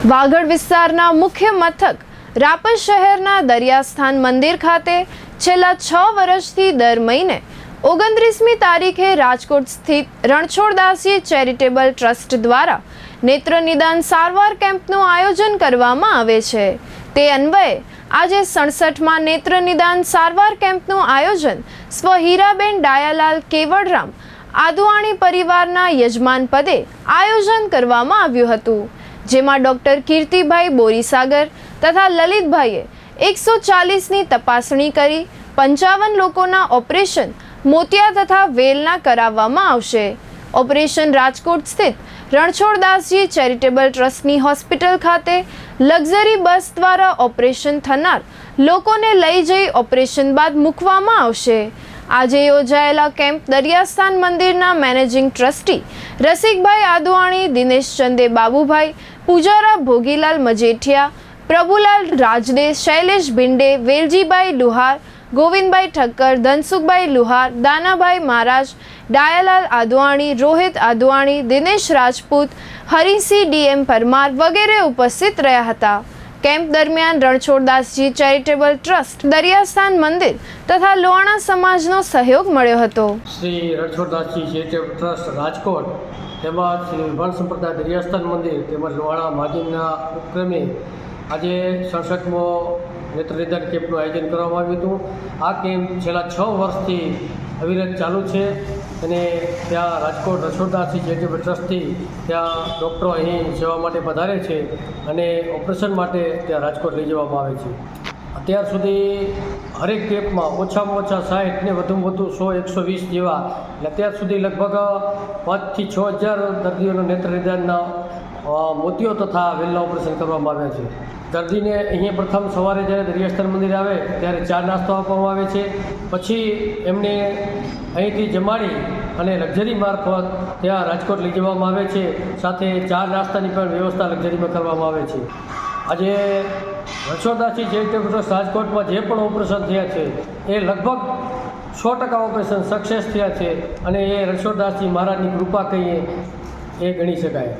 વાગડ વિસ્તારના મુખ્ય મથક રાપર શહેરના દરિયાસ્થાન મંદિર ખાતે છેલ્લા છ વર્ષથી દર મહિને ઓગણત્રીસમી તારીખે રાજકોટ સ્થિત રણછોડદાસી ચેરિટેબલ ટ્રસ્ટ દ્વારા નેત્ર નિદાન સારવાર કેમ્પનું આયોજન કરવામાં આવે છે. તે અન્વયે આજે સડસઠમાં નેત્ર નિદાન સારવાર કેમ્પનું આયોજન સ્વ હીરાબેન ડાયાલાલ કેવડરામ આદુવાણી પરિવારના યજમાન પદે આયોજન કરવામાં આવ્યું હતું. જેમાં ડોક્ટર કીર્તિભાઈ બોરીસાગર તથા લલિતભાઈએ એકસો ચાલીસની તપાસણી કરી પંચાવન લોકોના ઓપરેશન મોતિયા તથા વેલના કરાવવામાં આવશે. ઓપરેશન રાજકોટ સ્થિત રણછોડદાસજી ચેરિટેબલ ટ્રસ્ટની હોસ્પિટલ ખાતે લક્ઝરી બસ દ્વારા ઓપરેશન થનાર લોકોને લઈ જઈ ઓપરેશન બાદ મૂકવામાં આવશે. આજે યોજાયેલા કેમ્પ દરિયાસ્થાન મંદિરના managing trustee Rasikbhai Advani, Dinesh Chande Babubhai, Pujara Bhogilal Majethia, Prabhulal Rajde, Shailesh Bhinde, Veljibhai Luhar, Govindbhai Thakkar, Dhansukhbhai Luhar, Danabhai Maharaj, Dayalal Advani, Rohit Advani, Dinesh Rajput, Harisinh DM Parmar વગેરે ઉપસ્થિત રહ્યા હતા. Camp દરમિયાન Ranchhoddasji charitable trust દરિયાસ્થાન મંદિર તથા લોહાણા સમાજનો સહયોગ મળ્યો હતો. શ્રી રણછોડદાસજી ચેરિટેબલ ટ્રસ્ટ રાજકોટ તેમજ શ્રી વન સંપ્રદાય દરિયાસ્થાન મંદિર તેમજ લોહાણા મહાજનના ઉપક્રમે આજે સડસઠમો નેત્ર નિદાન કેમ્પનું આયોજન કરવામાં આવ્યું હતું. આ કેમ્પ છેલ્લા છ વર્ષથી અવિરત ચાલુ છે. અને ત્યાં રાજકોટ રસોડદાસી ચેરિટેબલ ટ્રસ્ટથી ત્યાં ડૉક્ટરો અહીં સેવા માટે પધારે છે અને ઓપરેશન માટે ત્યાં રાજકોટ લઈ જવામાં આવે છે. અત્યાર સુધી હરેક કેમ્પમાં ઓછામાં ઓછા સાઠ ને વધુમાં વધુ સો એકસો વીસ જેવા, એટલે અત્યાર સુધી લગભગ પાંચથી છ હજાર દર્દીઓના નેત્ર નિદાનના અ, મોતિયો તથા વેલના ઓપરેશન કરવામાં આવ્યા છે. દર્દીને અહીંયા પ્રથમ સવારે જ્યારે દરિયાસ્થાન મંદિર આવે ત્યારે ચા નાસ્તો આપવામાં આવે છે. પછી એમને અહીંથી જમાડી અને લક્ઝરી મારફત ત્યાં રાજકોટ લઈ જવામાં આવે છે. સાથે ચા નાસ્તાની પણ વ્યવસ્થા લક્ઝરીમાં કરવામાં આવે છે. આજે રણછોડદાસજી ચેરિટેબલ ટ્રસ્ટ રાજકોટમાં જે પણ ઓપરેશન થયા છે એ લગભગ સો ટકા ઓપરેશન સક્સેસ થયા છે અને એ રણછોડદાસજી મહારાજની કૃપા કહીએ એ ગણી શકાય.